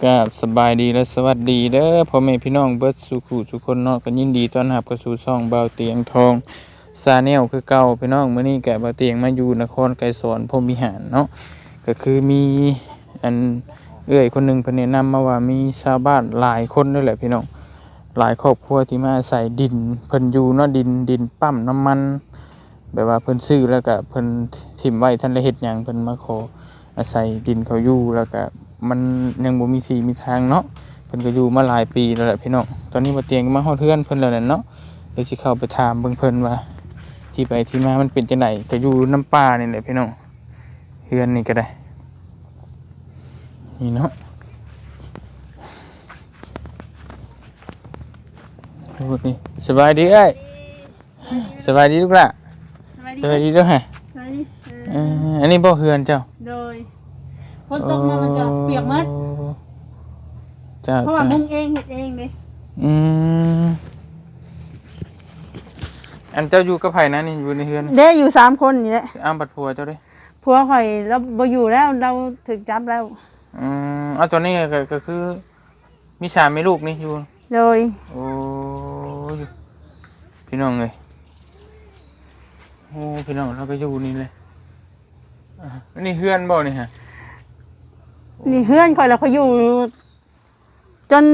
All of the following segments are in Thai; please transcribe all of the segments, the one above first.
กับสบายดีและสวัสดีเด้อพ่อแม่พี่น้องเบิร์ดสุขุสุคนเนาะก็ยินดีต้อนรับเข้าสู่ช่องเบาเตียงทองซาแนลคือเก่าพี่น้องเมื้อนี้แกเบาเตียงมาอยู่นครไกรสอนพรมวิหารเนาะก็คือมีอันเอื้อยคนหนึ่งเพิ่นแนะนำมาว่ามีชาวบ้านหลายคนด้วยแหละพี่น้องหลายครอบครัวที่มาอาศัยดินเพิ่นอยู่เนาะดินดินปั๊มน้ำมันแบบว่าเพิ่นซื้อแล้วก็เพิ่นถิ่มไว้ท่านละเฮ็ดหยังเพิ่นมาขออาศัยดินเขาอยู่แล้วก็ มันยังบ่มีที่มีทางเนาะเพิ่นก็อยู่มาหลายปีแล้วแหละพี่น้องตอนนี้บ่เตียงก็มาฮอดเฮือนเพิ่นแล้วแหละเนาะเดี๋ยวสิเข้าไปถามเบิ่งเพิ่นว่า ที่ไปที่มามันเป็นจังไดก็อยู่น้ำป่านี่แหละพี่น้องเฮือนนี่ก็ได้ นี่เนาะโอ้นี่สบายดีเอ้ยสบายดีลูกหล่ะสวัสดีสวัสดีด้วยฮะสวัสดีเอ่ออันนี้บ่เฮือนเจ้าโดยฝ นตกมามันจะเปียกหมดเจ้าเพราะว่าเจ้ามุงเองเฮ็ดเองเลยอืมอันเจ้าอยู่กับไผนะนี่อยู่ในเฮือนเด้อยู่สามคนนี่แหละอ้ามบัดผัวเจ้าเด้ผัวข่อยเราบ่อยู่แล้วเราถึกจับแล้วอืมเอาตัวนี้ก็ก็คือ มีสามมีลูกนี่อยู่ โดยโอ้ยพี่น้องเลยโอ้พี่น้องเราก็อยู่นี่เลยอะอันนี้เฮือนบ่นี่ฮะ นี่เฮือนข่อยแล้วเขาอยู่ จน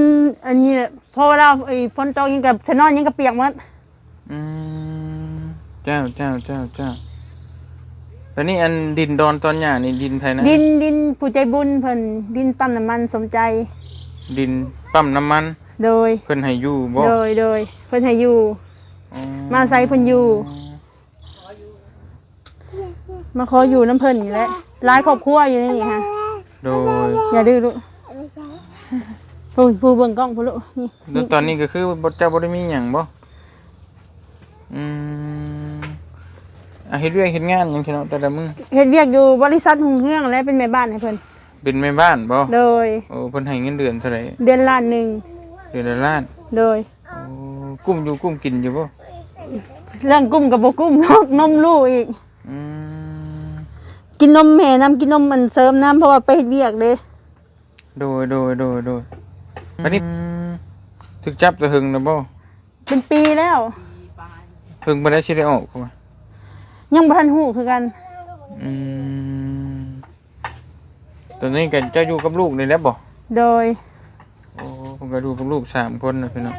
อันนี้แหละพอเวลาไอ้ฝนตกยังกับถนนยังกับเปียกหมดอืมเจ้าเจ้าเจ้าเจ้าแล้วนี่อันดินดอนตอนหย่านี่ดินไทยนะดินดินผู้ใจบุญเพิ่นดินปั๊มน้ำมันสมใจ ดินปั๊มน้ำมัน โดย เพิ่นให้อยู่บ่โดยโดยเพิ่นให้อยู่อ๋อมาใส่เพิ่นอยู่ มาขออยู่น้ำเพิ่นนี่แหละหลายครอบครัวอยู่ในนี่ค่ะโดย อย่าดื้อลูกผู้ผู้เบิ่งกล้องผู้ลูกนี่แล้วตอนนี้ก็คือบ่เจ้าบ่ได้มีหยังบ่อืมอะเฮ็ดเวียกเฮ็ดงานหยังซี่เนาะแต่ละมื้อเฮ็ดเวียกอยู่บริษัทหุ่งเฮืองและเป็นแม่บ้านให้เพิ่นเป็นแม่บ้านบ่โดยโอ้เพิ่นให้เงินเดือนเท่าไหร่เดือนล้านหนึ่งเดือนละล้านโดยโอ้กุ้มอยู่กุ้มกินอยู่บ่เรื่องกุ้มกับบ่กุ้มนอกนมลูกอีกอืมกินนมแม่น้ำกินนมมันเสริมน้ำเพราะว่าไปเฮ็ดเวียกเด้ โดยโดยโดยโดยอันนี้ถึกจับแตะหึงนะบ่เป็นปีแล้ว หึงบ่ได้สิได้ออกเข้ามายังบ่ทันฮู้คือกัน อืมตอนนี้ก็เจะอยู่กับลูกนี่แหล้วบ่โดย โอ้ผมก็ดูกับลูกสามคนนะพี่น้อง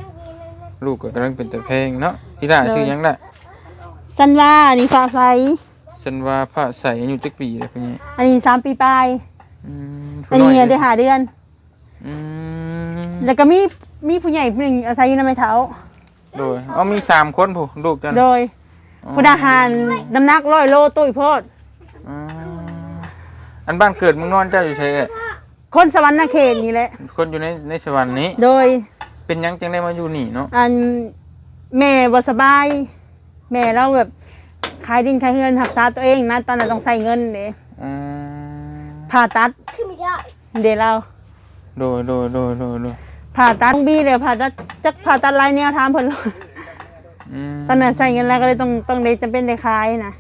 ลูกก็กำลังเป็นแต่เพลงเนาะพี่ล่าชื่อหยังล่ะสันว่านี่ฟ้าใสฉันว่าพระใสอายุจักปีแล้วพี่นี่อันนี้สามปีปลาย อืมผู้อันนี้ยได้หาเดือน อืมแล้วก็มีมีผู้ใหญ่ผู้หนึงอาศัยอยู่ในไม้เท้า โดยเอามีสามคนผู้ลูกจันโดยผู้ทหารน้ำหนักร้อยโลตุ้ยโพดอืมอันบ้านเกิดเมึงนอนเจ้าอยู่ไสเอ่ยคนสวรรค์เขตนี่แหละ คนอยู่ในในสวรรค์นี้ โดยเป็นหยังจังได้มาอยู่นี่เนาะอันแม่บ่สบาย แม่เราแบบขายดินขายเงินหักษาตัวเองนะตอนนั้นต้องใส่เงินเด้อืม ผ่าตัดเดี๋ยวเราโดยโดยโดยโดยโดยผ่าตัดบี้เลยผ่าตัดจักผ่าตัดหลายแนวถามเพิ่นอืมตอนนั้นใส่เงินแล้วก็เลยต้องต้องได้จำเป็นได้ขายนะ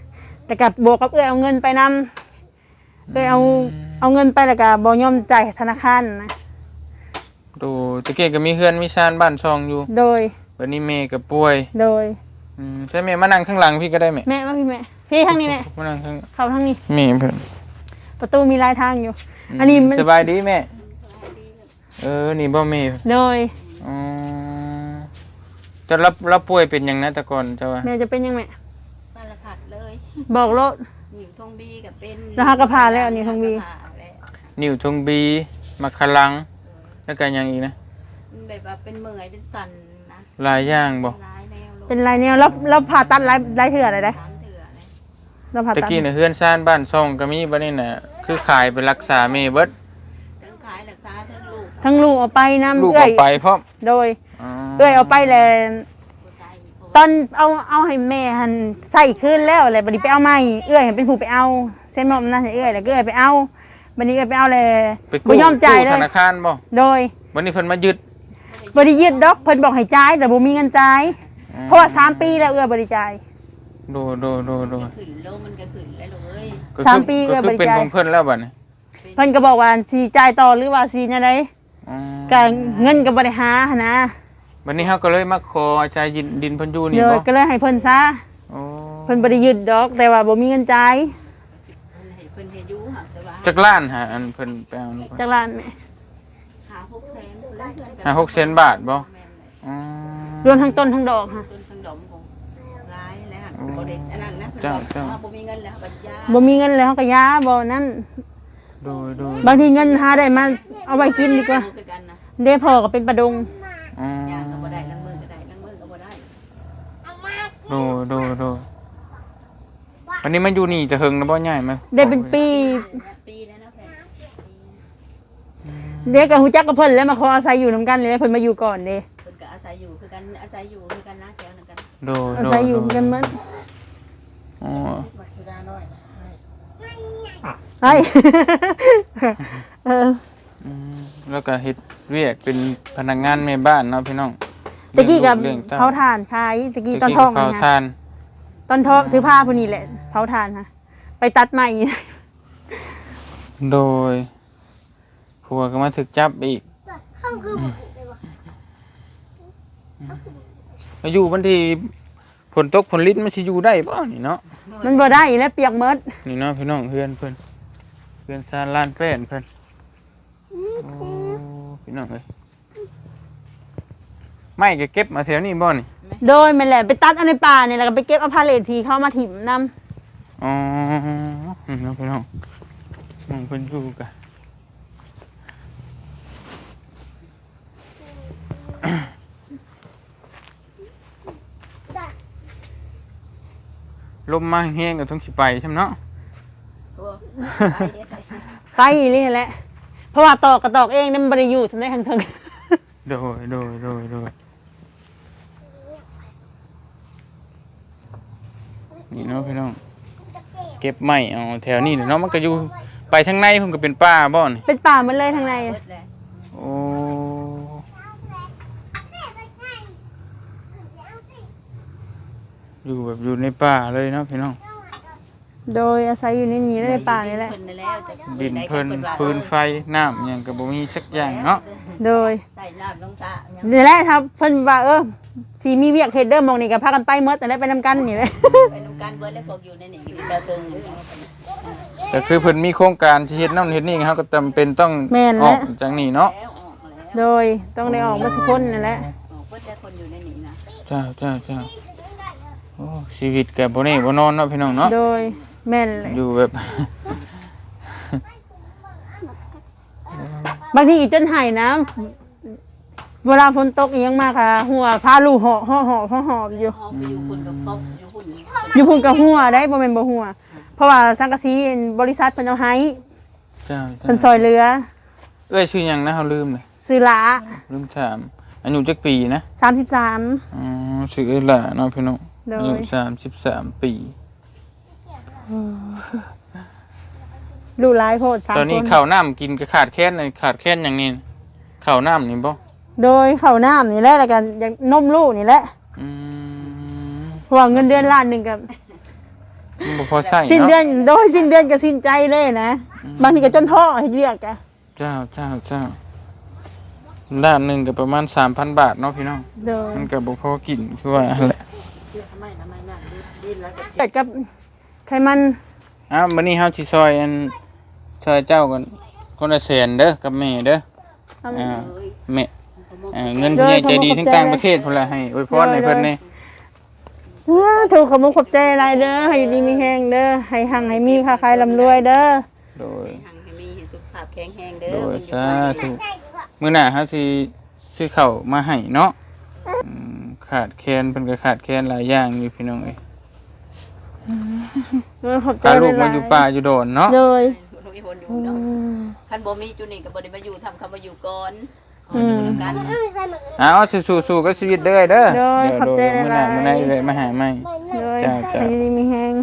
แต่กับบวกกับเอื้อยเอาเงินไปนำเอื้อยเอาเอาเงินไปแล้วก็บ่ยอมจ่ายธนาคารนะโดยตะเกียก็มีเฮือนมีชานบ้านช่องอยู่โดยวันนี้แม่ก็ป่วยโดย อืมใช่แม่มานั่งข้างหลังพี่ก็ได้แม่แม่มาพี่แม่พี่ทางนี้แม่มานั่งข้าง เข้าทางนี้แม่เพิ่น ประตูมีหลายทางอยู่ อันนี้มันสบายดีแม่ เออ นี่บ่แม่โดยอ๋อจะรับรับป่วยเป็นหยังนะแต่ก่อนเจ้าว่าแม่จะเป็นยังไงสารพัดเลยบอกรถ หนิวทงบีกับเป็นแล้วหากระพาแล้วหนิวทงบีหากระพาแล้วนิ้วทงบีมาคลัง แล้วก็หยังอีกนะ มันแบบว่าเป็นเมื่อยเป็นสันนะหลายอย่างบ่ร้ายแนวลงเป็นไรเนี่ยแล้วแล้วผ่าตัดหลายหลายเถื่ออะไรได้สามเถื่อเลยเราผ่าตะตัดกี้น่ะเฮือนซ่านบ้านช่องก็มีบัดนี้น่ะ คือขายไปรักษาแม่เบิดทั้งขายหลักษาทั้งลูกทั้งลูกเอาไปน้ำลูกเอื้อเอายไปพร้อมโดยอ๋อเอื้อยเอาไปเลยผู้ชายอีกคนตอนเอาเอาให้แม่หันใส่ขึ้นแล้วอะไรบัดนี้ไปเอาใหม่เอื้อยเห็นเป็นผู้ไปเอาเส้นหมอมนะให้เอื้อยแล้วก็เอื้อยไปเอาบัดนี้เอื้อยไปเอาเลยไปบ่ยอมจ่ายเลธยนาคารบ่โดยวันนี้เพิ่นมายึดบริยึดดอกเพิ่นบอกให้จ่ายแต่บ่มีเงินจ่ายเพราะว่าสามปีแล้วเอื้อยบริจ่ายโดยโดยโดยโดยขึ้นโลมันก็ขึ้นแล้วลู กเอ้ยก็คือสามปีก็ก็คืบอริเป็นจาคของเพิ่นแล้วบัดนี้เพิ่นก็บอกว่าสิจ่ายต่อหรือว่าสิจังไดอ๋อก็เงินก็บ่ได้หาหั้นนะวันนี้เฮาก็เลยมาขออาจารย์ยินดินเพิ่นอยู่นี่เดี๋ยวบ่ก็เลยให้เพิ่นซะโอ้เพิ่นบ่ได้ยึดดอก แต่ว่าบ่มีเงินจ่ายเพิ่นให้เพิ่นให้อยู่หักแต่ว่าจักล้านหาอันเพิ่นไปเอานี่จากร้านแม่หาหกแสนเพิ่นเพื่อนกันหาหกแสนบาทบ่แม่นเลยอ๋อรวมทั้งต้นทั้งดอกค่ะ ต้น บ่ได้อันนั้นนะเพิ่นเจ้าบอกเจ้าว่าบ่มีเงินแล้วบัดยาบ่มีเงินแล้วเขาก็ยาบ่นั่นโดยโดยบางทีเงินหาได้มาเอาไว้กินดีกว่าคือกันนะเด้พ่อก็เป็นประดงอ๋อยาก็บ่ได้ลังมือก็ได้ลังมือก็บ่ได้โดยโดยโดยวันนี้มันอยู่นี่จะเฮิงนะบ่ใหญ่ไหมได้เป็นปีปีแล้วนะแพนเด็กก็ฮู้จักกับเพิ่นแล้วมาขออาศัยอยู่นํกันเลยเพิ่นมาอยู่ก่อนเด้เพิ่นก็อาศัยอยู่คือกันอาศัยอยู่คือกันนะแถวนั้นกัน โดยอาโดศัยยอยู่โดยกันหมดอ๋อไอ้เอออืมแล้วก็เฮ็ดเวียกเป็นพนักงานแม่บ้านเนาะพี่น้องตะกี้กับเลี้ยงลูกเผาเลี้ยงถ่านขายตะกี้ตเต้าอนท้องเผานี่ทาค่ะนตอนท้องถือผ้าผู้นี้แหละเผาถ่านค่ะไปตัดใหม่โดยผัวก็มาถึกจับอีกมาอยู่บางทีฝนตกฝนลิ้นมันสิอยู่ได้ป่ะนี่เนาะมันบ่ได้แล้วเปียกหมดนี่เนาะพี่น้องเพื่อนเพื่อนเพื่อนซาลานแป้นเพื่อนโอ้พี่น้องเอ้ยไม่ก็เก็บมาแถวนี้บ่นี่โดยมันแหละไปตัดเอาในป่าเนี่ยแล้วก็ไปเก็บเอาพาเลททีเข้ามาถิ่มนํอ๋อนี่เนาะพี่น้องน้องเพิ่นอยู่กัน ลมมาแห้งก็ต้องสิไปใช่ไหมเนาะโอ้ไปเฮ็ดได้ไกลนี่แหละ เพราะว่าตอกกระตอกเองนั่นมันบ่ได้อยู่ทางใดทางเทิงโดยโดยโดยโดยนี่เนาะพี่น้อง เก็บไม้เอาแถวนี้เนาะมันก็อยู่ไปทางในเพิ่นก็เป็นป่าบ่นี่เป็นป่าหมันเลยทางในเบิอะดแล้วโอ้ อยู่แบบอยู่ในป่าเลยเนาะพี่น้อง โดยอาศัยอยู่ในนี้และในป่านี่แหละ เพิ่นนั่นแล้วแต่ดินไหเพิ่นก็ว่าฟืนไฟน้ำหยังก็บ่มีสักอย่างเนาะโดยใส่น้ำลงตายังนี่แหละครับเพิ่นว่าเออสีมีเวียกเฮ็ดเด้อหมองนี่ก็พากันไปหมดแต่นแหละไปนำกันนี่แหละ ไปนำการเบิดแล้วพวกอยู่ในนี่อยู่ดาวเติงอยู่แต่คือเพิ่นมีโครงการที่เฮ็ดนั่นเฮ็ดนี่เขาก็จำเป็นต้องแม่นอแล้อวกจากนี่เนาะแล้วออกแล้วโดยต้องได้ออกมาทุกคนนั่นแหละออกเบิดแต่คนอยู่ในนี่นะ เจ้าเจ้าเจ้าโอ้ ชีวิตก็บ่แน่บ่นอนเนาะพี่น้องเนาะโดยแม่นเลยอยู่แบบ บางทีอีกจนไห้นะ เวลาฝนตกอีหยังมากค่ะ หัวพาลูกเหาะเหาะเหาะเหาะหอบอยู่ห้องไปอยู่คนกับครอบอยู่หุ่นอยู่พุ่นกับหัวได้บ่แม่นบ่หัว เพราะว่าสังกะสีบริษัทเพิ่นเอาให้เจ้าเพิ่นซเจ้าอยเหลือ เอ้ยชื่อหยังนะเฮาลืมเลยซื้อหลาลืมถามอายุจักปีนะ33 อ๋อชื่อเอ้ยล่ะเนาะพี่น้อง โดอายุย33ปีลูกหลายโพดสามตอนนี้คนข้าวน้ำกินก็ขาดแคลนเลยขาดแคลนหยังนี่ข้าวน้ำนี่บ่โดยข้าวน้ำนี่แหละแล้วกันอย่างนมลูกนี่แหละอืมเพราะว่าเงินเดือนล้านหนึงกับมันบ่พอใช้สิ้นเนาะเดือนโดยสิ้นเดือนก็สิ้นใจเลยนะ บางทีก็จนท้อเฮ็ดเวียกจ้ะเจ้าเจ้าเจ้าด้านหนึงก็ประมาณ3,000บาทเนาะพี่น้อง โดยมันก็บ่พอกินคือว่าหั่นแหละ เกิดกับไขมันอ้าวมื้อนี้เฮาสิซอยอันซอยเจ้าก่อนคนละแสนเด้อกับแม่เด้อเอาอ่าเลยแม่เอ่อเงินผู้ใหญ่ใจดีทั้งต่างประเทศพุ่นละให้อวยพรให้เพิ่นนี่อ้าถูกขอบคุณขอบใจหลายเด้อให้อยู่ดีมีแห้งเด้อให้หังให้มีค้าขายร่ำรวยเด้อโดยหังให้มีสุขภาพแข็งแรงเด้อโดยมันอยู่สาบ้านธุมื้อหน้าเฮาสิซื้อข้าวมาให้เนาะอืม ขาดแคลนเพิ่นก็ขาดแคลนหลายอย่างอยู่พี่น้องเอ้ยเออขอบใจพาลูกหมาลายอยู่ป่าอยู่โดนเนาะโดยมีคนอยู่เนาะคันบ่มีจุนี่ก็บ่ได้มาอยู่ทำคำว่าอยู่ก่อนอืมกันเอาสู้ๆๆกับชีวิตเด้อเด้อโดยขอบใจเดี๋ยวมื้อหน้าหลายๆมื้อหน้าแวะมาหาใหม่โดยจ้าจ้าให้อยู่ดีมีแห้ง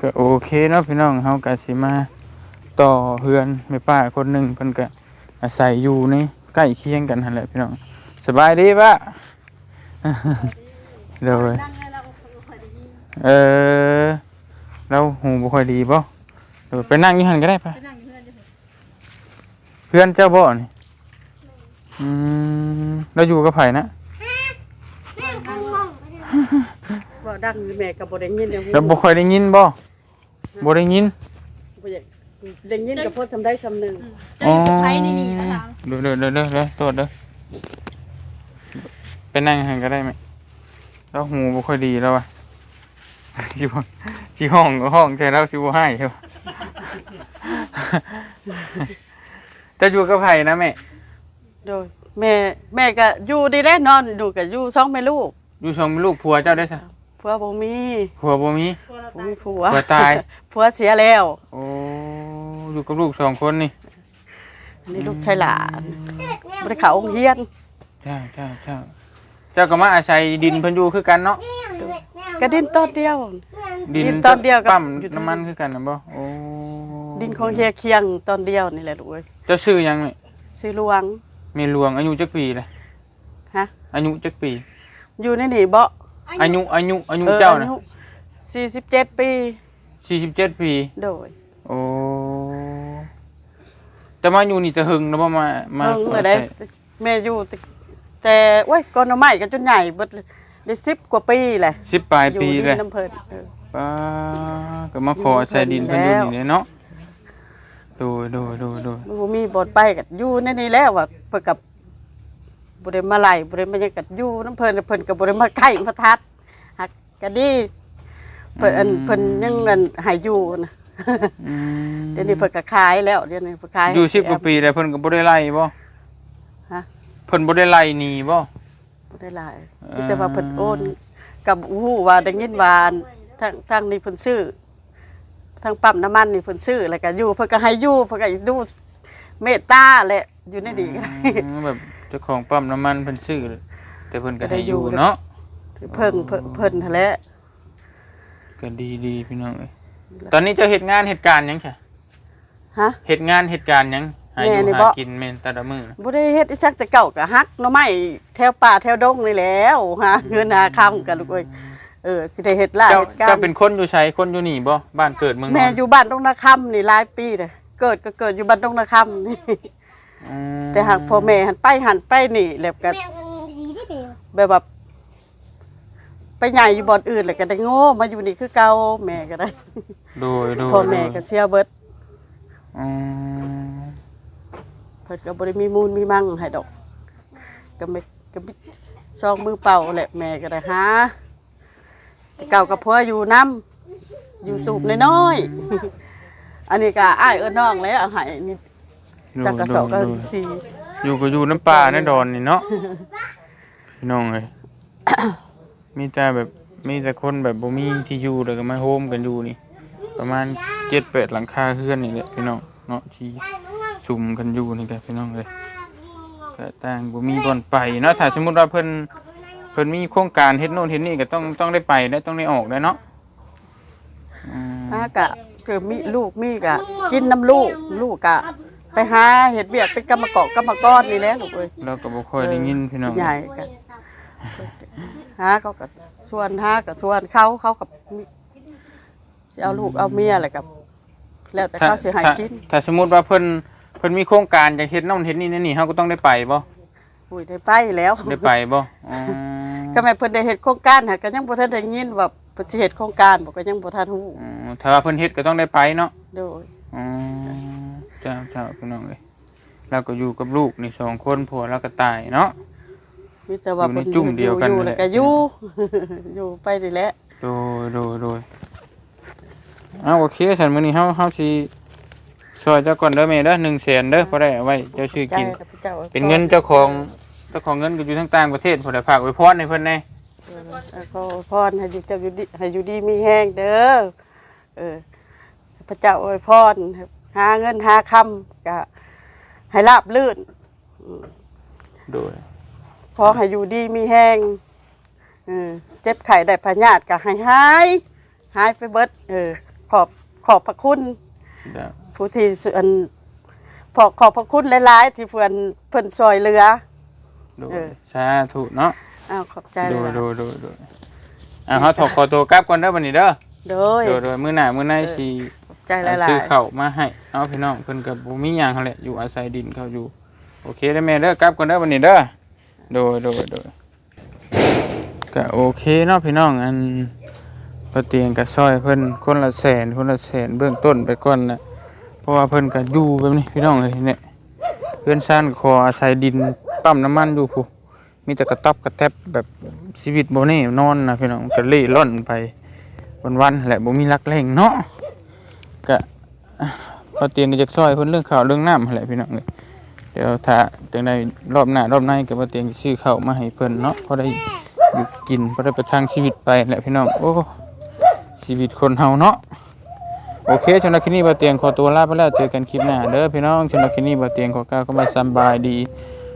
ก็โอเคเนาะพี่น้องเฮาก็สิมาต่อเฮือนแม่ป้าคนหนึงเพิ่นก็อาศัยอยู่ในใกล้เคียงกันหั่นแหละพี่น้อง สบายดีปะเดี๋ยวเลยเออเราหูบ่ค่อยดีบ่เดี๋ยวไปนั่งอยู่หั่นก็ได้ปะไปพื่อนเจ้าบ่นี่อืมเราอยู่กับไผนะบ่ดังแม่ก็บ่ได้ยินเดี๋ยวเราบ่ค่อยได้ยินบ่บ่ได้ยินบ่อยากได้ยินก็พอทำได้คำหนึงอ๋อเดี๋ยวเดี๋ยวเดี๋ยวเดี๋ยวเดี๋ยวโทษเด้อ ไปนั่งหันก็ได้ไหมแล้วหูบ่ค่อยดีแล้วว่ะสิบ่สิห้องก็ห้องใจเราสิบ่ให้ครับจะอยู่กับไผนะแม่โดยแม่แม่ก็อยู่ดีแล้นอนอยู่ก็อยู่สองแม่ลูกอยู่ชมลูกผัวเจ้าได้ซะผัวบ่มีผัวบ่มีบ่มีผัวผัวตายผัวเสียแล้ว โอ้อยู่กับลูกสองคนนี่อันนี่ลูกชายหลานบ่ได้เข้าโรงเรียนเจ้าเจ้า เจ้าเจ้าก็มาอาศัยดินเพิ่นอยู่คือกันเนาะก็ดินต้นเดียว ดินดินตอนเดียวกับปั๊มอยู่ตรงน้ำมันคือกันนะบ่โอ้ดินของเฮียเคียงตอนเดียวนี่แหละลูกเอ้ยเจ้าชื่อหยังนี่สิหลวงเมียหลวงอายุจักปีเลยฮะอายุจักปี อยู่ในนี่บ่อายุอายุอายุออเจ้าน่ะอยุ47 ปี 47 ปี โดย โอ้แต่มาอยู่นี่จะหึงนะบ่มามาเพิ่งมาได้แม่อยู่ แต่แต่โอ้ยก่อนเอาใหม่กันจนใหญ่เบิดเลยได้10กว่าปีแหละสิบปลายอยู่ปีที่เลยน้ำเพิ่นเออ ป้าก็มาขออาศัยดินเพิ่นอยู่นี่เลยเนาะโดยโดยโดยโดยมันบ่มีบ่อนไปกับอยู่ในนี้แล้วว่าเพิ่นกับบ่ได้มาไล่บ่ได้มาหยังกับอยู่น้ำเพิ่นเพิ่นก็บ่ได้มาใกล้มาทัดหักก็ดีเพิ่นอันเพิ่นยังเงินให้อยู่นะอืมเดี๋ยวนี้เพิ่นก็ขายแล้วเดี๋ยวนี้เพิ่นขายอยู่สิบกว่าปีแล้วเพิ่นก็บ่ได้ไล่บ่ฮะ เพิ่นบ่ได้ไล่หนีบ่บ่ได้หลายมีแต่ว่าเพิ่นโอนกับฮู้ว่าได้ยินว่าทางทางนี้เพิ่นซื้อทางปั๊มน้ำมันนี่เพิ่นซื้อแล้วก็อยู่เพิ่นก็ให้อยู่เพิ่นก็ดูเมตตาแหละอยู่ในนี้ก็ได้อืมแบบเจ้าของปั๊มน้ำมันเพิ่นซื้อแต่เพิ่นก็ก็ได้ให้อยู่อยู่เนาะเพิ่งเพิ่นเพิ่นหั่นแหละก็ดีดีพี่น้องเอ้ยตอนนี้เจ้าเฮ็ดงานเหตุการณ์หยังใช่ฮะเฮ็ดงานเหตุการณ์หยัง หาอแม่ยู่นี่หาบ่กินแม่นแต่ละมื้อน่ะบ่ได้เฮ็ดอีสักแต่เก่าก็ฮักหน่อไม้แถวป่าแถวดงนี่แหล้วหาเงินหาคำกันลูกเอ้ยเออสิได้เฮ็ดหลายเจ้าเฮ็ดการเจ้าเป็นคนอยู่ไสคนอยู่นี่บ่บ้านเกิดเมืองนแม่อนอยู่บ้านดงนาคำนี่หลายปีเลยเกิดก็เกิดอยู่บ้านดงนาคำนี่อืมแต่หากพ่อแม่หันไปหันไปนี่แล้วก็แบบว่าไปใหญ่อยู่บ่อนอื่นแล้วก็ได้โง่มาอยู่นี่คือเก่าแม่ก็ได้โดยโดยพ่อแม่ก็เสียเบิดอืมเพิ่นก็บ่ได้มีมูลมีมั่งให้ดอกก็ไม่ก็ไมีซองมือเปล่าแหละแม่ก็ได้หาแต่เก่ากับพ่ออยู่น้ำอยู่ตูบน้อยๆ อันนี้ก็อ้ายเอิ้นน้องแล้วเอาให้นี่สักกระสอบก็สี่ อยู่ก็อยู่น้ำป่าในดอนนี่เนาะ พี่น้องเอ้ย มีแต่แบบมีแต่คนแบบบ่มีที่อยู่แล้วก็มาโฮมกันอยู่นี่ ประมาณ7-8หลังคาเรือนนี่แหละพี่น้องเนาะที่ ชุมกันอยู่นี่แหละพี่น้องเอ้ยก็ต่างบ่มีบ่อนไปเนาะถ้าสมมุติว่าเพิ่นเพิ่นมีโครงการเฮ็ดโน่นเฮ็ดนี่ก็ต้องต้องได้ไปและต้องได้ออกได้เนาะอืมหากะเกิดมีลูกมีกะ กินน้ำลูกลูกกะ ไปหาเห็ดเบียกเป็นกรรมกรกรรมกรนี่แหละลูกเอ้ยเราก็บ่ค่อยได้ยินพี่น้อง ใหญ่กะหาเขากับส่วนหากับส่วนเขาเขากับมีสิเอาลูกเอาเมียอะไรกับ แล้วแต่เขาสิให้ถ้ากิน ถ้าสมมุติว่าเพิ่นเพิ่นมีโครงการจะเฮ็ดโน่นเฮ็ดนี่นั่นนี่เฮาก็ต้องได้ไปบ่อุ้ยได้ไปแล้วได้ไปบ่อ๋อก็แม่เพิ่นได้เฮ็ดโครงการหาก็ยังบ่ทันได้ยินว่าเพิ่นสิเฮ็ดโครงการบ่ก็ยังบ่ทันฮู้อ๋อถ้าว่าเพิ่นเฮ็ดก็ต้องได้ไปเนาะโดยอ๋อเจ้าเจ้าพี่น้องเอ้ยเราก็อยู่กับลูกนี่สองคนผัวแล้วก็ตายเนาะมีแต่ว่าอยู่ในเพิ่นจุ่มเดียวกันอยู่นั่นแหแล้ละวก็อยู่อยู่ไปนี่แหละโดยโดยโดยเอาโอเคฉันมื้อนี้เฮาเฮาสิ ช่วยเจ้าก่อนเด้อแม่เด้อ100,000เด้อพอได้เอาไว้เจ้าชื่อใจกินกับพระเจ้าอวยพรเป็นเงินเจ้าของเจ้าของเงินก็อยู่ทั้งต่างประเทศพอได้ฝากไว้พรให้เพิ่นแน่เออขอพรให้อยู่เจ้าอยู่ดีให้อยู่ดีมีแห้งเด้อเออพระเจ้าอวยพรหาเงินหาคำก็ให้ราบลื่นโดยขอให้อยู่ดีมีแห้งเออเจ็บไข้ได้พญาติก็ให้หายหายไปเบิดเออขอบขอบพระคุณเด้อ ผู้ที่ส่วนขอขอบพระคุณหลายๆที่เพื่อนเพิ่นซอยเรือโดยเออ สาธุเนาะอ้าวขอบใจโดเลยยโดยโดยโดยอ่าเขาถกขอตัวกลับก่อนเด้อบันนี้เด้อโดยโดยโดยมื้อหน้ามื้อในสิใจหลายซื้อข้าวมาให้เอาพี่น้องเพิ่นก็บ่มีหยังหั่นแหละอยู่อาศัยดินเขาอยู่โอเคได้อแม่เด้อกลับก่อนเด้อวันนี้เด้อโดยโดยโดยก็โอเคเนาะพี่น้องอันพอเตียงก็ซอยเพิ่นคนละแสนคนละแสนเบื้องต้นไปก่อนนะ เพราะว่าเพิ่นก็อยู่แบบนี้พี่น้องเอ้ยเนี่ยเพื่อนซ่านขออาศัยดินปั๊มน้ำมันอยู่พุมีแต่กระต๊อบกระแทบแบบชีวิตบ่แน่นอนนะพี่น้องก็เล่ร่อนไปวันๆแหละบ่มีรักแรงเนาะก็พอเตียงก็จะซอยเพิ่นเรื่องข้าวเรื่องน้ำแหละพี่น้องเอ้ยเดี๋ยวถ้าจังไดรอบหน้ารอบหน้าก็บ่เตียงซื้อข้าวมาให้เพิ่นเนาะพอได้อยู่กินพอได้ประทังชีวิตไปแหละพี่น้องโอ้ชีวิตคนเฮาเนาะ โอเคสำหรับคลิปนี้บ่เตียงขอตัวลาไปแล้วเจอกันคลิปหน้าเด้อพี่น้องสำหรับคลิปนี้บ่เตียงขอก้าวคำว่าสบายดี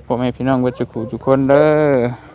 พ่อแม่พี่น้องเบ่สุขุทุกคนเด้อ